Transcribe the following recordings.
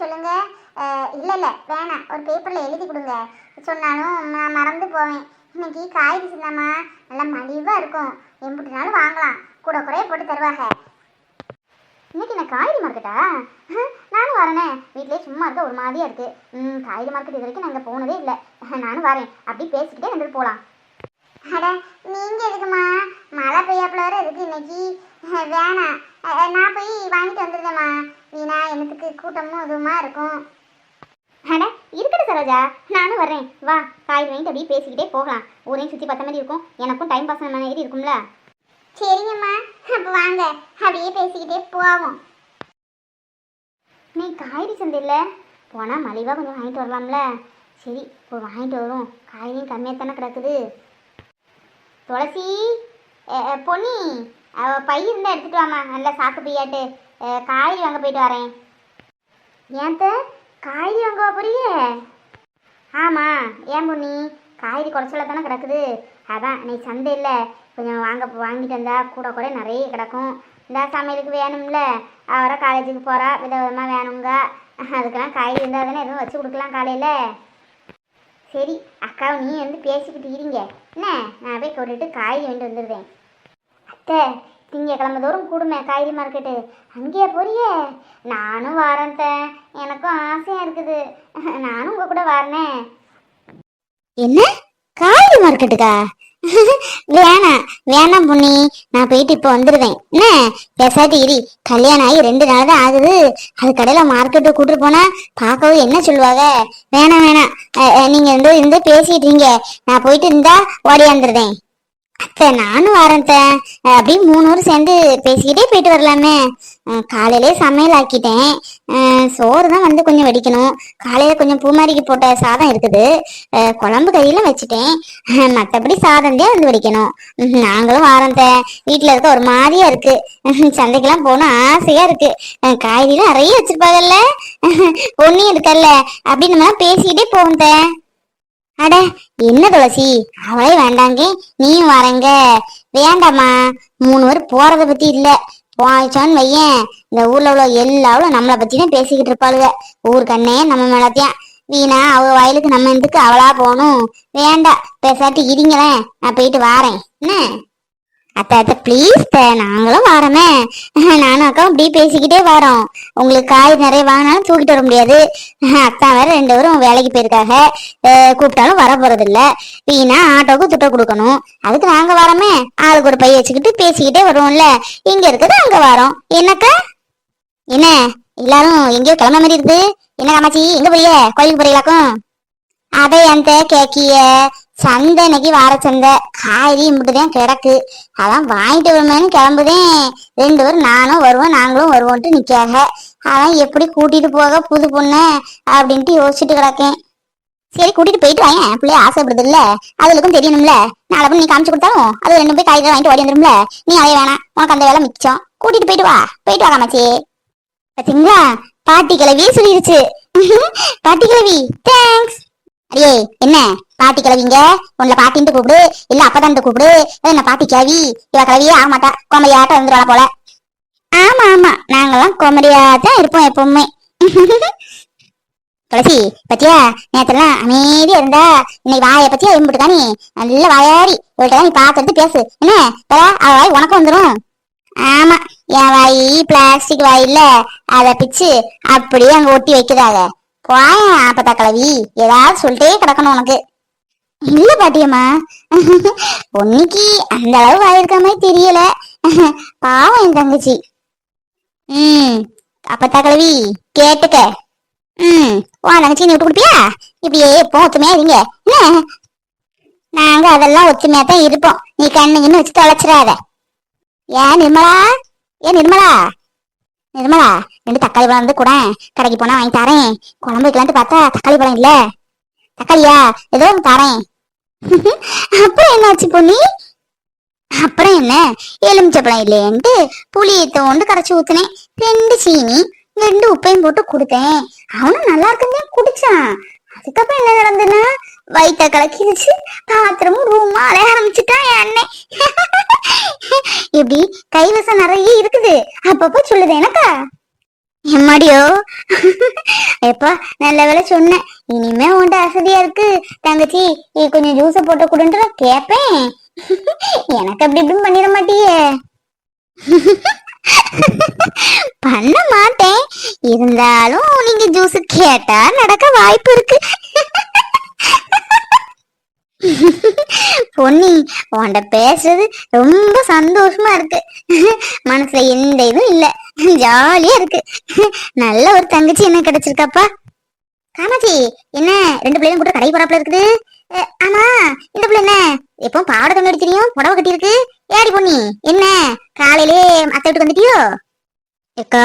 என்னன்னு சொல்லுங்க இல்லை இல்லை வேணாம். ஒரு பேப்பரில் எழுதி கொடுங்க. சொன்னாலும் நான் மறந்து போவேன். இன்னைக்கு காய்கறி சின்னம்மா. நல்லா மலிவாக இருக்கும். எம்பிட்டுனாலும் வாங்கலாம். கூட குறைய போட்டு தருவாங்க. இன்னைக்கு என்ன காய்கறி மார்க்கெட்டா நானும் வரேனே. வீட்டிலே சும்மா இருக்க ஒரு மாதிரியா இருக்குது ம் காய்கறி மார்க்கெட் இது வரைக்கும் நாங்கள் போனதே இல்லை. நானும் வரேன். அப்படி பேசிக்கிட்டே வந்துட்டு போகலாம் அட நீங்க எதுக்குமா? மழை பெய்யாப்புல வேற இருக்கு இன்னைக்கு. வேணாம் நான் போய் வாங்கிட்டு வந்துருந்தேம்மா வீணா எனக்கு கூட்டமும் இதுவுமா இருக்கும். அட இருக்கட்டும் சரோஜா. நானும் வர்றேன். வா காய் வாங்கிட்டு அப்படியே பேசிக்கிட்டே போகலாம். ஊரையும் சுற்றி பார்த்த மாதிரி இருக்கும். எனக்கும் டைம் பாஸ் பண்ண மாதிரி இருக்கும்ல. சரிங்கம்மா. அப்போ வாங்க. அப்படியே பேசிக்கிட்டே போவோம். நீ காய்கறி சந்தையில் போனால் மலிவாக கொஞ்சம் வாங்கிட்டு வரலாம்ல. சரி போய் வாங்கிட்டு வரும். காய்கறியும் கம்மியாக தானே கிடக்குது. துளசி பொன்னி. அவ பை இருந்தால் எடுத்துகிட்டு வாமா நல்லா சாக்கு பையாட்டு காய்கறி வாங்க போயிட்டு வரேன். ஏன்த்த? காய்கறி வாங்க போகிறீங்க ஆமாம் ஏன் பொன்னி? காய்கறி குறைச்சல தானே கிடக்குது. அதான் நீ சந்தை இல்லை. கொஞ்சம் வாங்க வாங்கிட்டு வந்தால் கூட கூட நிறைய கிடக்கும். இந்த சமையலுக்கு வேணும்ல. அவரை காலேஜுக்கு போகிறா வித விதமாக வேணுங்க அதுக்கெல்லாம் காய்கறி இருந்தால் தானே எதுவும் வச்சு கொடுக்கலாம் காலையில். சரி அக்காவும் நீ வந்து பேசிக்கிட்டு இருங்க. என்ன? நான் போய் கொண்டுட்டு காய்கறி வேண்டி வந்துடுவேன் அத்தை திங்கக்கிழமை தோறும் கூடுமே காய்கறி மார்க்கெட்டு அங்கேயே போறியே? நானும் வரேன் எனக்கும் ஆசையாக இருக்குது. நானும் உங்கள் கூட வரனே. என்ன? காய்கறி மார்க்கெட்டுக்கா வேணாம் வேணாம் பொண்ணி நான் போயிட்டு இப்போ வந்துடுவேன் என்ன? பேசாட்டி இரி. கல்யாணம் ஆகி ரெண்டு நாள் தான் ஆகுது. அது கடையில் மார்க்கெட்டு கூட்டிட்டு போனா பார்க்கவும் என்ன சொல்லுவாங்க? வேணாம் வேணாம். நீங்க வந்து இருந்து பேசிட்டு நான் போயிட்டு இருந்தா ஓடியாந்துருவேன் அத்தை நானும் வரேன் அத்தை. அப்படியே மூணு சேர்ந்து பேசிக்கிட்டே போயிட்டு வரலாமே. காலையிலே சமையல் ஆக்கிட்டேன். சோறு தான் வந்து கொஞ்சம் வடிக்கணும். காலையில கொஞ்சம் பூமாரிக்கு போட்ட சாதம் இருக்குது. குழம்பு கறியெல்லாம் வச்சுட்டேன். மற்றபடி மத்தபடி சாதம் தான் வந்து வடிக்கணும். நாங்களும் வாரம் வீட்டில் இருக்க ஒரு மாதிரியா இருக்கு. சந்தைக்கெல்லாம் போகணும் ஆசையா இருக்கு. காய்கறிலாம் நிறைய வச்சிருப்பாங்கல்ல. பொண்ணியும் இருக்கல்ல. அப்படின்னு பேசிக்கிட்டே போவோம் அட என்ன துளசி? அவளே வேண்டாங்க நீயும் வரங்க. வேண்டாமா மூணு பேர் போறத பத்தி இல்ல. போயிச்சோன்னு வையேன். இந்த ஊர்ல உள்ள எல்லாவளும் நம்மளை பத்தி தான் பேசிக்கிட்டு இருப்பாளுங்க ஊர் கண்ணே நம்ம மேலத்தையும் வீணா அவ வயலுக்கு நம்ம எதுக்கு அவளா போகணும். வேண்டாம் பேசாட்டி இருங்களேன். நான் போயிட்டு வாரேன். என்ன? அத்தை அத்தை ப்ளீஸ் நாங்களும் வாரமே. நானும் அக்கா அப்படியே பேசிக்கிட்டே வரோம். உங்களுக்கு காய் நிறைய வாங்கினாலும் தூக்கிட்டு வர முடியாது. அக்கா வேற ரெண்டு பேரும் வேலைக்கு போயிருக்காங்க கூப்பிட்டாலும் வர போறது இல்ல வீணா ஆட்டோக்கு துட்ட கொடுக்கணும். அதுக்கு நாங்க வரோமே. ஆளுக்கு ஒரு பைய வச்சுக்கிட்டு பேசிக்கிட்டே வருவோம்ல. இங்க இருக்குது அங்க வரோம். என்னக்கா? என்ன? எல்லாரும் எங்கேயோ கிளம்ப மாதிரி இருக்குது. என்ன காமாச்சி எங்க போறிய? கோயிலுக்கு போறீங்களாக்கும்? அதை அந்த கேக்கிய சந்தை இன்னைக்கு வார சந்தை. காய்கறி மட்டும்தான் கிடக்கு. அதான் வாங்கிட்டு வருமேன்னு கிளம்புதேன். ரெண்டு பேரும் நானும் வருவோம் நாங்களும் வருவோன்ட்டு நிக்காக அதான் எப்படி கூட்டிட்டு போக புது பொண்ணு அப்படின்ட்டு யோசிச்சுட்டு கிடக்கேன். சரி கூட்டிட்டு போயிட்டு வாங்க பிள்ளைய ஆசைப்படுது இல்ல அதுலக்கும் தெரியணும்ல. நாளை பண்ணி நீ காமிச்சு கொடுத்தாலும் அது ரெண்டு போய் காய்கறி வாங்கிட்டு ஓடி வந்துரும்ல. நீ அலைய வேணாம். உனக்கு அந்த வேலை மிச்சம். கூட்டிட்டு போயிட்டு வா. போயிட்டு வா காமாச்சி பாத்தீங்களா? பாட்டி கிளவி சொல்லிருச்சு. பாட்டி கிளவி தேங்க்ஸ் அடியே என்ன? பாட்டி கிளவிங்க? உன்னை பாட்டின்ட்டு கூப்பிடு. இல்ல அப்பதான் கூப்பிடு. என்ன பாட்டி கிளவி? இவ கிளவியே ஆக மாட்டா. கோமடியாட்டம் இருந்துருவா போல. ஆமா ஆமா. நாங்கெல்லாம் கோமடியா தான் இருப்போம் எப்பவுமே. துளசி பத்தியா? நேத்தெல்லாம் அமைதியா இருந்தா இன்னைக்கு வாய பத்தியா எம்பிட்டு தானே நல்ல வாயாடி. இவள்கிட்ட நீ பாத்துட்டு பேசு. என்ன? வேற அவ வாய் உனக்கு வந்துடும் ஆமா. என் வாய் பிளாஸ்டிக் வாய் இல்ல அதை பிச்சு அப்படியே அங்க ஒட்டி வைக்கிறாங்க போயேன் ஆப்பத்தா கிளவி ஏதாவது சொல்லிட்டே கிடக்கணும் உனக்கு. இல்ல பாட்டியம்மா. பொன்னிக்கு அந்த அளவு ஆயிருக்க மாதிரி தெரியல. பாவம் என் தங்கச்சி. ம் அப்பத்தா கிளவி கேட்டுக்க. ம் உன் தங்கச்சி நீ விட்டு கொடுப்பியா? இப்படியே எப்போ ஒத்துமையா இருங்க. என்ன? நாங்க அதெல்லாம் ஒத்துமையா தான் இருப்போம். நீ கண்ணுங்கன்னு வச்சு தொலைச்சிடாத ஏன் நிர்மலா? ஏன் நிர்மலா? நிர்மலா ரெண்டு தக்காளி பழம் வந்து கூட கடைக்கு போனா வாங்கி தரேன். குழம்பு வைக்கலான்ட்டு பார்த்தா தக்காளி பழம் இல்ல. தக்காளியா? ஏதோ ஒன்று தரேன். அப்புறம் என்னாச்சு பொண்ணி அப்புறம் என்ன? எலுமிச்சப்பழம் இல்லையன்ட்டு புளியை தோண்டு கரைச்சி ஊத்துனேன். ரெண்டு சீனி ரெண்டு உப்பையும் போட்டு கொடுத்தேன். அவனும் நல்லா இருக்குன்னு குடிச்சான். அதுக்கப்புறம் என்ன நடந்ததுன்னா வயிற்ற கலக்கிடுச்சு பாத்திரமும் ரூமா அலைய ஆரம்பிச்சுட்டான் என் அண்ணன் இப்படி கைவசம் நிறைய இருக்குது. அப்பப்போ சொல்லுது எனக்கா. எம்மாடியோ? எப்பா நல்ல வேலை சொன்னேன் இனிமே உன்ட்ட அசதியா இருக்கு. தங்கச்சி நீ கொஞ்சம் ஜூஸ போட்டு கொடுன்ற கேப்பேன். எனக்கு அப்படி இப்படின்னு பண்ணிட மாட்டியே. பண்ண மாட்டேன். இருந்தாலும் நீங்க ஜூஸ் கேட்டா நடக்க வாய்ப்பு இருக்கு. பொன்னி உன்கிட்ட பேசுறது ரொம்ப சந்தோஷமா இருக்கு. மனசுல எந்த இதுவும் இல்ல. ஜாலியா இருக்கு. நல்ல ஒரு தங்கச்சி என்ன கிடைச்சிருக்காப்பா? காமாச்சி என்ன ரெண்டு பிள்ளையும் கூட கடை போறாப்புல இருக்குது? ஆமா இந்த பிள்ளை என்ன? எப்போ பாவாடை தொங்க அடிச்சிரியும் புடவை கட்டி இருக்கு ஏடி பொன்னி என்ன? காலையிலே அத்தை வீட்டுக்கு வந்துட்டியோ? ஏக்கா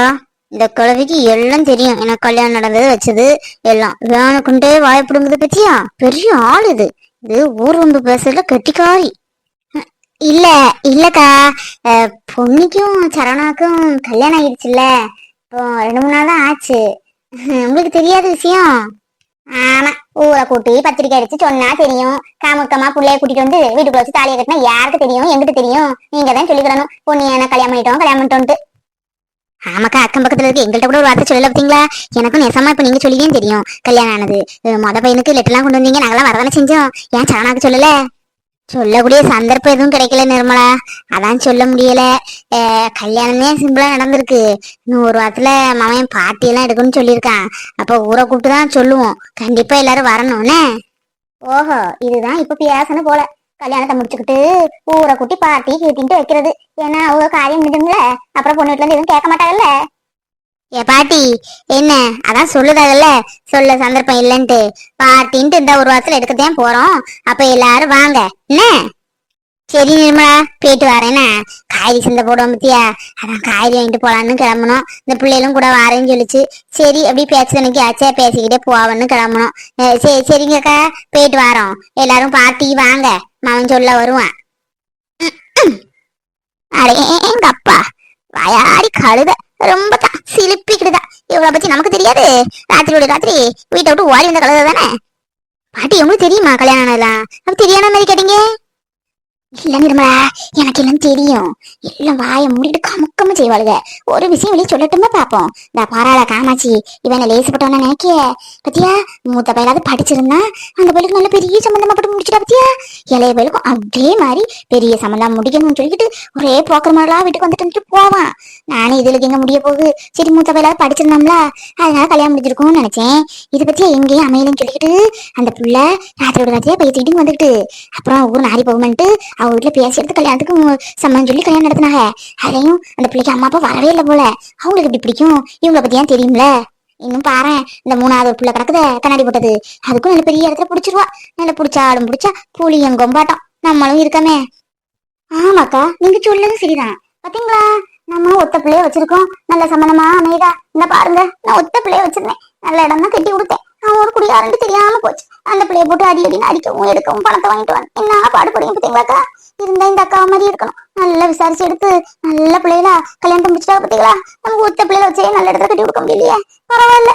இந்த குழவிக்கு எல்லாம் தெரியும். எனக்கு கல்யாணம் நடந்தது வச்சது எல்லாம். வேணுக்குண்டே வாய்ப்பிடுங்கிறது பத்தியா? பெரிய ஆள் இது. இது ஊர் வந்து பேசுறதுல கெட்டிக்காரி. இல்ல இல்லக்கா. அஹ், பொன்னிக்கும் சரவணாக்கும் கல்யாணம் ஆயிடுச்சுல்ல இப்போ ரெண்டு மூணு நாள் தான் ஆச்சு. உங்களுக்கு தெரியாத விஷயம்? ஆமா ஊரை கூட்டி பத்திரிக்கை அடிச்சு சொன்னா தெரியும். காமுக்கமா புள்ளைய கூட்டிட்டு வந்து வீட்டுக்குள்ள வச்சு தாலியை கட்டினா யாருக்கு தெரியும்? எங்கிட்டு தெரியும். நீங்க தான் சொல்லிக்கிடணும் பொண்ணு என்ன கல்யாணம் பண்ணிட்டோம் கல்யாணம் பண்ணிட்டோன்ட்டு. ஆமாக்கா அக்கம் பக்கத்துல இருக்கு. எங்கள்கிட்ட கூட ஒரு வார்த்தை சொல்லல பார்த்தீங்களா எனக்கும் நெசமா இப்ப நீங்க சொல்லியே தெரியும். கல்யாணம் ஆனது. மொத பையனுக்கு லெட்டர்லாம் கொண்டு வந்தீங்க. நாங்களாம் வரதானே செஞ்சோம். ஏன் சாணாக்கு சொல்லல? சொல்லக்கூடிய சந்தர்ப்பம் எதுவும் கிடைக்கல நிர்மலா. அதான் சொல்ல முடியல. கல்யாணமே சிம்பிளா நடந்திருக்கு. இன்னும் ஒரு வாரத்துல மாமன் பார்ட்டி எல்லாம் எடுக்கணும்னு சொல்லியிருக்கான். அப்ப ஊரை கூப்பிட்டு தான் சொல்லுவோம். கண்டிப்பா எல்லாரும் வரணும்னே ஓஹோ இதுதான் இப்ப பேசணும் போல. கல்யாணத்தை முடிச்சுக்கிட்டு ஊரை கூட்டி பார்ட்டி கீட்டின்ட்டு வைக்கிறது. ஏன்னா அவங்க காரியம் முடிஞ்சுங்கள அப்புறம் பொண்ணு வீட்டுல இருந்து எதுவும் கேட்க மாட்டாங்கல்ல? ஏ பாட்டி என்ன? அதான் சொல்லுதாகல்ல சொல்ல சந்தர்ப்பம் இல்லைன்ட்டு. பார்ட்டின்ட்டு இந்த ஒரு வாரத்துல எடுக்கத்தான் போறோம். அப்ப எல்லாரும் வாங்க. என்ன? சரி நிர்மலா போயிட்டு வரேன்னா காய்கறி சந்தை போடுவோம் பத்தியா? அதான் காய்கறி வாங்கிட்டு போலான்னு கிளம்பணும் இந்த பிள்ளைகளும் கூட வரேன்னு சொல்லிச்சு. சரி அப்படி பேச்சு எனக்கு ஆச்சா பேசிக்கிட்டே போவோம்னு கிளம்பணும் சரி சரிங்கக்கா போயிட்டு வரோம். எல்லாரும் பார்ட்டிக்கு வாங்க. மகன் சொல்ல வருவான். அடே எங்க அப்பா? கழுத. ரொம்ப தான் சிலிப்பிக்கிடுதா இவளை பத்தி நமக்கு தெரியாது. ராத்திரியோட ராத்திரி வீட்டை விட்டு ஓடி வந்த கலர் தானே பாட்டி உங்களுக்கு தெரியுமா கல்யாணம் ஆனதெல்லாம்? தெரியாத மாதிரி கேட்டீங்க. இல்ல நிர்மலா எனக்கு எல்லாம் தெரியும். எல்லாம் வாயை மூடிட்டு கமுக்கம செய்வாளுக. ஒரு விஷயம் வெளியே சொல்லட்டுமா பாப்போம். இந்த பாராள காமாச்சி இவனை லேசப்பட்டவன நினைக்கிய. பத்தியா மூத்த பயிலாவது படிச்சிருந்தா அந்த பையலுக்கு நல்ல பெரிய சம்பந்தமா போட்டு முடிச்சிட்டா பத்தியா? இளைய பயிலுக்கும் அதே மாதிரி பெரிய சம்பந்தம் முடிக்கணும்னு சொல்லிட்டு ஒரே போக்கர் மாதிரிலாம் வீட்டுக்கு வந்துட்டு போவான். நானும் இதுல எங்க முடிய போகுது? சரி மூத்த பையலாவது படிச்சிருந்தோம்ல. அதனால கல்யாணம் முடிஞ்சிருக்கும்னு நினைச்சேன். இது பத்தியா எங்கேயும் அமையலன்னு சொல்லிட்டு அந்த புள்ள ராத்திரியோட ராத்திரியா பைத்திட்டு வந்துட்டு அப்புறம் ஊர் நாரி போகுமென்ட்டு அவ வீட்டுல பேசி எடுத்து கல்யாணத்துக்கு மு- சொல்லி கல்யாணம் நடத்தினாங்க. அதையும் அந்த பிள்ளைக்கு அம்மா அப்பா வரவே இல்லை போல. அவங்களுக்கு இப்படி பிடிக்கும்? இவங்கள பத்தி ஏன் தெரியும்ல? இன்னும் பாரேன் இந்த மூணாவது ஒரு பிள்ளை கிடக்குத கண்ணாடி போட்டது. அதுக்கும் நல்ல பெரிய இடத்துல பிடிச்சிருவா. நல்ல பிடிச்சாலும் பிடிச்சா புளியும் கொம்பாட்டம். நம்மளும் இருக்கமே. ஆமாக்கா நீங்க சொல்லது சரிதான். பாத்தீங்களா? நம்ம ஒத்த பிள்ளைய வச்சிருக்கோம். நல்ல சம்பந்தமா அமைதா. இந்த பாருங்க நான் ஒத்த பிள்ளைய வச்சிருந்தேன். நல்ல இடம் தான் கட்டி கொடுத்தேன். அவன் ஒரு குடியாரண்டு தெரியாம போச்சு. அந்த பிள்ளைய போட்டு அடி அடினு அடிக்கவும் எடுக்கவும் பணத்தை வாங்கிட்டு வந்து என்ன பாடுபடுங்க பாத்தீங்களாக்கா இருந்தா இந்த அக்கா மாதிரி இருக்கணும். நல்லா விசாரிச்சு எடுத்து நல்ல பிள்ளைகளா கல்யாணம் முடிச்சுட்டா பாத்தீங்களா நமக்கு ஒத்த பிள்ளைல வச்சே நல்ல இடத்துல கட்டி கொடுக்க முடியலையே. பரவாயில்ல.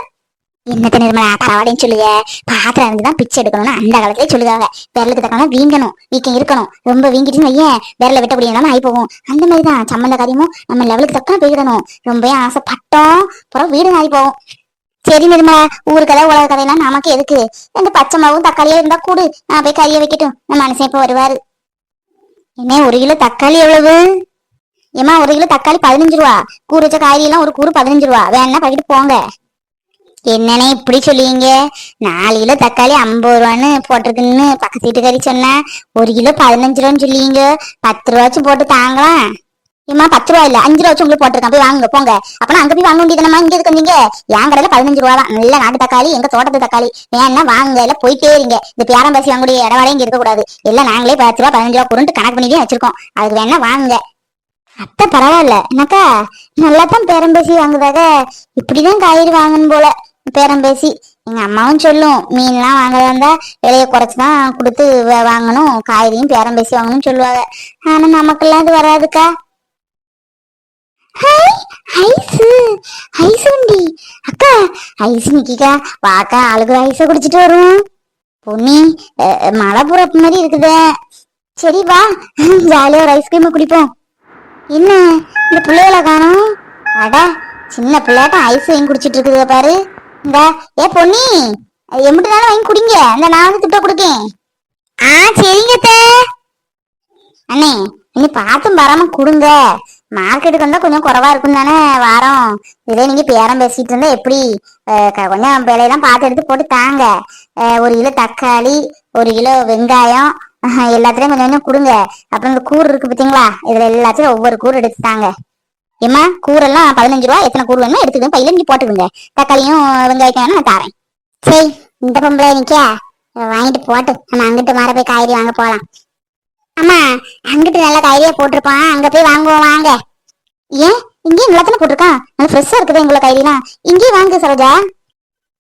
என்னத்த நிர்மலா பரவாயில்லன்னு சொல்லுங்க பாத்திரம் இருந்துதான் பிச்சை எடுக்கணும்னு அந்த காலத்திலே சொல்லுவாங்க. விரலுக்கு தக்கனா வீங்கணும். வீக்கம் இருக்கணும். ரொம்ப வீங்கிட்டுன்னு ஐயன் விரல விட்ட முடியாம ஆகி போகும் அந்த மாதிரி தான் சம்மந்த காரியமும் நம்ம லெவலுக்கு தக்கன போயிடணும் ரொம்ப ஆசைப்பட்டோம். அப்புறம் வீடு ஆகி போகும் சரி நிர்மலா ஊரு கதை உலக கதையெல்லாம் நமக்கு எதுக்கு? இந்த பச்சை மாவும் தக்காளியும் இருந்தா கூடு. நான் போய் கறியை வைக்கட்டும். நம்ம மனுஷன் இப்ப வருவாரு. என்ன ஒரு கிலோ தக்காளி எவ்வளவு? ஏமா ஒரு கிலோ தக்காளி பதினஞ்சு ரூபா. கூறு வச்ச காய்கறி எல்லாம் ஒரு கூறு பதினஞ்சு ரூபா. வேணா பக்கிட்டு போங்க. என்னண்ணே இப்படி சொல்லுவீங்க? நாலு கிலோ தக்காளி ஐம்பது ரூபான்னு போட்டிருக்குன்னு பக்கத்து வீட்டுக்காரி சொன்னா. ஒரு கிலோ பதினஞ்சு ரூபான்னு சொல்லுவீங்க. பத்து ரூபாச்சும் போட்டு தாங்கலாம். ஏமா பத்து ரூபா இல்ல. அஞ்சு ரூபா வச்சு உங்களுக்கு போட்டிருக்கேன். போய் வாங்குங்க போங்க. அப்பனா அங்க போய் வாங்க வேண்டியதுமா இங்க இருக்கு நீங்க என் கடையில பதினஞ்சு ரூபா தான். நல்ல நாட்டு தக்காளி எங்க தோட்டத்து தக்காளி. வேணா வாங்க இல்ல போயிட்டே இருங்க. இந்த பேரம்பாசி வாங்கக்கூடிய இடவாடே இங்க இருக்கக்கூடாது. இல்ல நாங்களே பத்து ரூபா பதினஞ்சு ரூபா குருண்டு கணக்கு பண்ணிட்டே வச்சிருக்கோம். அதுக்கு வேணா வாங்குங்க அத்தை பரவாயில்ல. என்னக்கா? நல்லா தான் பேரம்பேசி வாங்குதாக இப்படிதான் காய்கறி வாங்கணும் போல பேரம்பேசி எங்க அம்மாவும் சொல்லும் மீன்லாம் வாங்குறதா இருந்தா விலையை குறைச்சுதான் கொடுத்து வாங்கணும். காய்கறியும் பேரம்பேசி வாங்கணும்னு சொல்லுவாங்க. ஆனா நமக்கெல்லாம் இது வராதுக்கா. ஹாய் ஐஸு ஐஸ் உண்டி அக்கா ஐஸ் நிக்கிக்கா வாக்கா ஆளுக்கு ஐஸை குடிச்சிட்டு வருவோம். பொன்னி மழை புறப்பு மாதிரி இருக்குதே. சரி வா. ஜாலியா ஒரு ஐஸ்கிரீம் குடிப்போம். என்ன இந்த பிள்ளைகளை காணும்? அட சின்ன பிள்ளையாட்டம் ஐஸ் வாங்கி குடிச்சிட்டு இருக்குது பாரு. இந்த ஏ பொன்னி எம்பிட்டு நாளும் வாங்கி குடிங்க. இந்த நான் வந்து திட்ட கொடுக்கேன். ஆ சரிங்க அண்ணே இனி பார்த்தும் வராம கொடுங்க. மார்க்கெட்டுக்கு வந்தா கொஞ்சம் குறவா இருக்கும் தானே வாரம். இதே நீங்க பேரம் பேசிட்டு இருந்தா எப்படி? கொஞ்சம் விலையெல்லாம் பார்த்து எடுத்து போட்டு தாங்க. ஒரு கிலோ தக்காளி ஒரு கிலோ வெங்காயம் எல்லாத்துலயும் கொஞ்சம் கொஞ்சம் கொடுங்க. அப்புறம் இந்த கூறு இருக்கு பாத்தீங்களா? இதுல எல்லாத்தையும் ஒவ்வொரு கூறு எடுத்து தாங்க. ஏம்மா கூறெல்லாம் பதினஞ்சு ரூபா எத்தனை கூறு வேணுமோ எடுத்துக்கோங்க. பையில நீங்க போட்டுக்கோங்க. தக்காளியும் வெங்காயத்தையும் நான் தரேன். சரி இந்த பொம்பளை நிக்க வாங்கிட்டு போட்டு நம்ம அங்கிட்டு மாற போய் காய்கறி வாங்க போலாம். அம்மா அங்கிட்டு நல்லா காய்கறியா போட்டிருப்பான். அங்க போய் வாங்குவோம் வாங்க. ஏன்? இங்கேயும் நல்லா போட்டிருக்கான். நல்லா ஃப்ரெஷ்ஷா இருக்குது எங்களை காய்கறிலாம் இங்கேயும் வாங்க சரோஜா.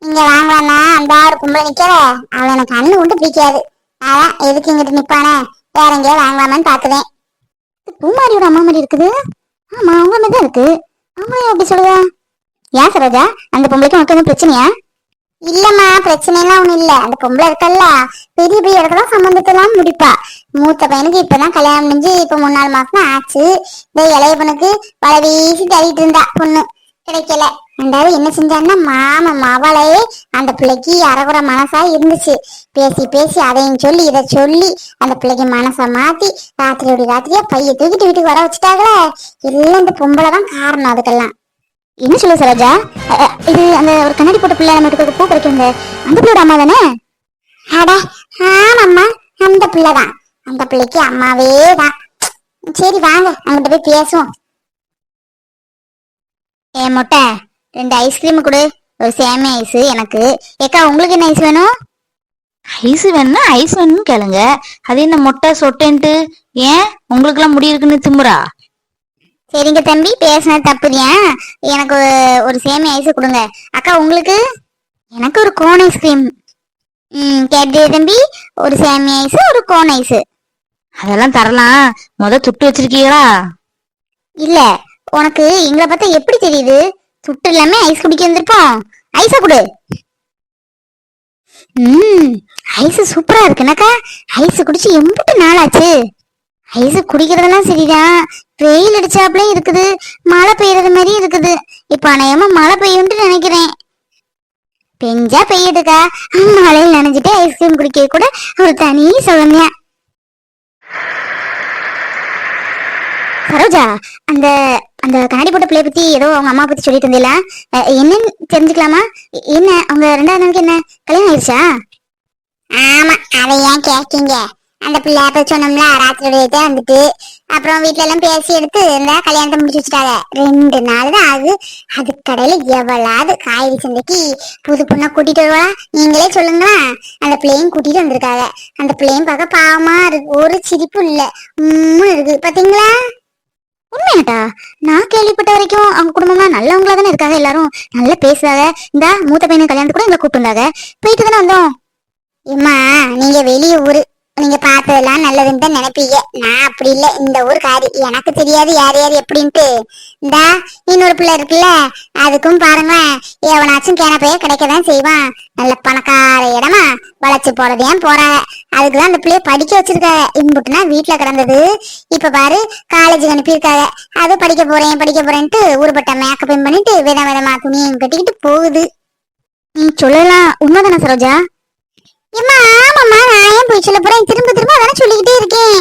இங்க வாங்கலாம்னா அந்த ஆறு கும்பல நிக்கிற. அவன் எனக்கு கண்ணு உண்டு பிடிக்காது. அதான் எதுக்கு இங்கிட்டு நிப்பானே? வேற எங்கேயாவது வாங்கலாமான்னு பாக்குறேன் பூமாரியோட அம்மா மாதிரி இருக்குது? ஆமா அவங்க மாதிரி தான் இருக்கு. ஆமா அப்படி சொல்லுவா ஏன் சரோஜா? அந்த பொம்பளைக்கு உனக்கு எதுவும் பிரச்சனையா? இல்லம்மா பிரச்சனை எல்லாம் ஒண்ணு இல்ல. அந்த பொம்பளை இருக்கல்ல பெரிய பெரிய இடத்துல சம்பந்தத்தெல்லாம் முடிப்பா. மூத்த பையனுக்கு இப்பதான் கல்யாணம் முடிஞ்சு இப்ப மூணு நாலு மாசம் ஆச்சு. இந்த இளைய பொண்ணுக்கு பல வீசி தள்ளிட்டு இருந்தா பொண்ணு. கிடைக்கல. ரெண்டாவது என்ன செஞ்சான்னா மாம மவளே அந்த பிள்ளைக்கு அறகுற மனசா இருந்துச்சு. பேசி பேசி அதையும் சொல்லி இதை சொல்லி அந்த பிள்ளைக்கு மனசை மாத்தி ராத்திரியோட ராத்திரியா பைய தூக்கிட்டு வீட்டுக்கு வர வச்சுட்டாங்களே. எல்லாம் இந்த பொம்பளை தான் காரணம் அதுக்கெல்லாம். என்ன சொல்லு சரோஜா? இது அந்த ஒரு கண்ணாடி போட்ட பிள்ளை நம்ம வீட்டுக்கு பூ பறிக்க அந்த பிள்ளையோட அம்மா தானே? அட ஆமாம்மா. அந்த பிள்ளை தான் அந்த பிள்ளைக்கு அம்மாவே தான். சரி வாங்க. அங்கிட்ட போய் பேசுவோம். ஏ மொட்டை ரெண்டு ஐஸ்கிரீம் கொடு. ஒரு சேமியா ஐஸ் எனக்கு. ஏக்கா உங்களுக்கு என்ன ஐஸ் வேணும்? ஐஸ் வேணும்னா ஐஸ் வேணும்னு கேளுங்க. அது என்ன மொட்டை சொட்டேன்ட்டு? ஏன்? உங்களுக்குலாம் முடி இருக்குன்னு திம்புறா? சரிங்க தம்பி பேசினது தப்புதியா? எனக்கு ஒரு- சேமியா ஐஸ் கொடுங்க. அக்கா உங்களுக்கு? எனக்கு ஒரு கோன் ஐஸ்கிரீம் ம் கேட்டு தம்பி. ஒரு சேமியா ஐஸ் ஒரு கோன் ஐஸ். அதெல்லாம் தரலாம். முத துட்டு வச்சிருக்கீங்களா? இல்ல உனக்கு எங்களை பார்த்தா எப்படி தெரியுது? சுட்டு இல்லாம ஐஸ் குடிக்க வந்திருப்போம். ஐஸ கொடு. ம் ஐஸ் சூப்பரா இருக்குனாக்கா ஐஸ் குடிச்சு எம்பிட்டு நாளாச்சு ஐஸ் குடிக்கிறதெல்லாம் சரிதான் வெயில் அடிச்சாப்ல இருக்குது. மழை பெய்யறது மாதிரி இருக்குது. இப்ப அநேகமா மழை பெய்யும்னு நினைக்கிறேன். பெஞ்சா பெய்யுதுக்கா. மழையில் நனைஞ்சிட்டு ஐஸ்கிரீம் குடிக்க கூட ஒரு தனி சொல்லுங்க சரோஜா அந்த அந்த கண்ணாடி போட்ட பிள்ளைய பத்தி ஏதோ அவங்க அம்மா பத்தி சொல்லிட்டு இருந்தீங்களா என்னன்னு தெரிஞ்சுக்கலாமா? என்ன அவங்க ரெண்டாவது நாளுக்கு என்ன? கல்யாணம் ஆயிடுச்சா? ஆமா அதை ஏன் கேட்கீங்க? அந்த பிள்ளை அப்ப சொன்னோம்ல ராத்திரியோட வந்துட்டு. அப்புறம் வீட்டுல எல்லாம் பேசி எடுத்து இந்த கல்யாணத்தை முடிச்சு வச்சுட்டாங்க. ரெண்டு நாள் தான் ஆகுது. அது கடையில எவ்வளாவது காய்கறி சந்தைக்கு புது பொண்ணா கூட்டிட்டு வருவா நீங்களே சொல்லுங்களா அந்த பிள்ளையும் கூட்டிட்டு வந்திருக்காங்க. அந்த பிள்ளையும் பார்க்க பாவமா இருக்கு. ஒரு சிரிப்பு இல்ல. உம்மும் இருக்கு. பாத்தீங்களா? உண்மையாட்டா? நான் கேள்விப்பட்ட வரைக்கும் அவங்க குடும்பம்லாம் நல்லவங்களா தானே இருக்காங்க எல்லாரும். நல்லா பேசுறாங்க. இந்த மூத்த பையனை கல்யாணத்துக்கு கூட எங்களை கூப்பிட்டு வந்தாங்க போயிட்டு தானே வந்தோம். ஏம்மா நீங்க வெளிய ஊரு நீங்க பார்த்ததெல்லாம் நல்லதுன்னு தான் நினைப்பீங்க. நான் அப்படி இல்ல. இந்த ஊர் காரி. எனக்கு தெரியாது யார் யார் எப்படின்ட்டு. இந்தா இன்னொரு பிள்ளை இருக்குல்ல? அதுக்கும் பாருங்க. எவனாச்சும் கேனப்பைய கிடைக்கதான் செய்வான். நல்ல பணக்கார இடமா வளைச்சு போறதையும் போறாங்க. அதுக்குதான் அந்த பிள்ளைய படிக்க வச்சிருக்காங்க. இம்புட்டுனா வீட்டுல கிடந்தது. இப்ப பாரு காலேஜுக்கு அனுப்பியிருக்காங்க. அது படிக்க போறேன் படிக்க போறேன்ட்டு ஊருப்பட்ட மேக்கப்பும் பண்ணிட்டு விதம் விதமா துணியும் கட்டிக்கிட்டு போகுது. நீ சொல்லலாம். உண்மைதானே சரோஜா? ஏம்மா ஆமாம்மா நான் ஏன் போய் சொல்ல போறேன்? திரும்ப திரும்ப அதானே சொல்லிக்கிட்டே இருக்கேன்.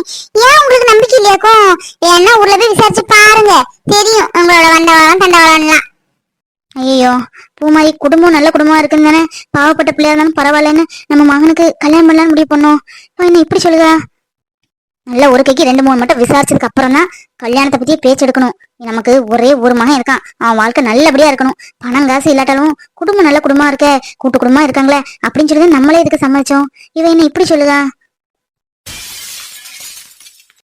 ஏன் உங்களுக்கு நம்பிக்கை இல்லையாக்கும் ஏன்னா ஊர்ல போய் விசாரிச்சு பாருங்க. தெரியும் உங்களோட வண்டவாளம் தண்டவாளம்லாம் ஐயோ பூமாரி குடும்பம் நல்ல குடும்பமா இருக்குன்னு தானே? பாவப்பட்ட பிள்ளையா இருந்தாலும் பரவாயில்லன்னு நம்ம மகனுக்கு கல்யாணம் பண்ணலாம்னு முடிவு பண்ணோம். என்ன இப்படி சொல்லுதா? நல்ல ஒரு கைக்கு ரெண்டு மூணு மட்டும் விசாரிச்சதுக்கு அப்புறம் தான் கல்யாணத்தை பத்தி பேச்சு எடுக்கணும். நமக்கு ஒரே ஒரு மகன் இருக்கான். அவன் வாழ்க்கை நல்லபடியா இருக்கணும். பணம் காசு இல்லாட்டாலும் குடும்பம் நல்ல குடும்பமா இருக்க கூட்டு குடும்பமா இருக்காங்களே அப்படின்னு சொல்லி நம்மளே இதுக்கு சம்மதிச்சோம்? இவன் என்ன இப்படி சொல்லுதா?